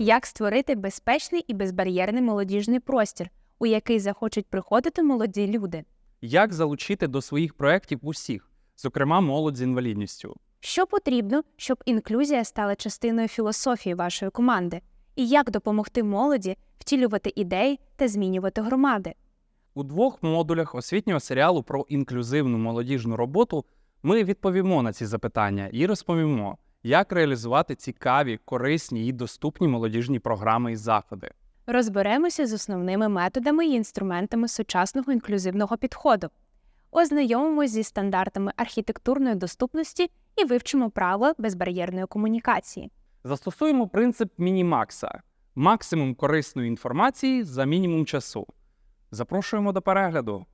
Як створити безпечний і безбар'єрний молодіжний простір, у який захочуть приходити молоді люди? Як залучити до своїх проєктів усіх, зокрема молодь з інвалідністю? Що потрібно, щоб інклюзія стала частиною філософії вашої команди? І як допомогти молоді втілювати ідеї та змінювати громади? У двох модулях освітнього серіалу про інклюзивну молодіжну роботу ми відповімо на ці запитання і розповімо, як реалізувати цікаві, корисні і доступні молодіжні програми і заходи. Розберемося з основними методами і інструментами сучасного інклюзивного підходу, ознайомимося зі стандартами архітектурної доступності і вивчимо правила безбар'єрної комунікації. Застосуємо принцип мінімакса максимум корисної інформації за мінімум часу. Запрошуємо до перегляду.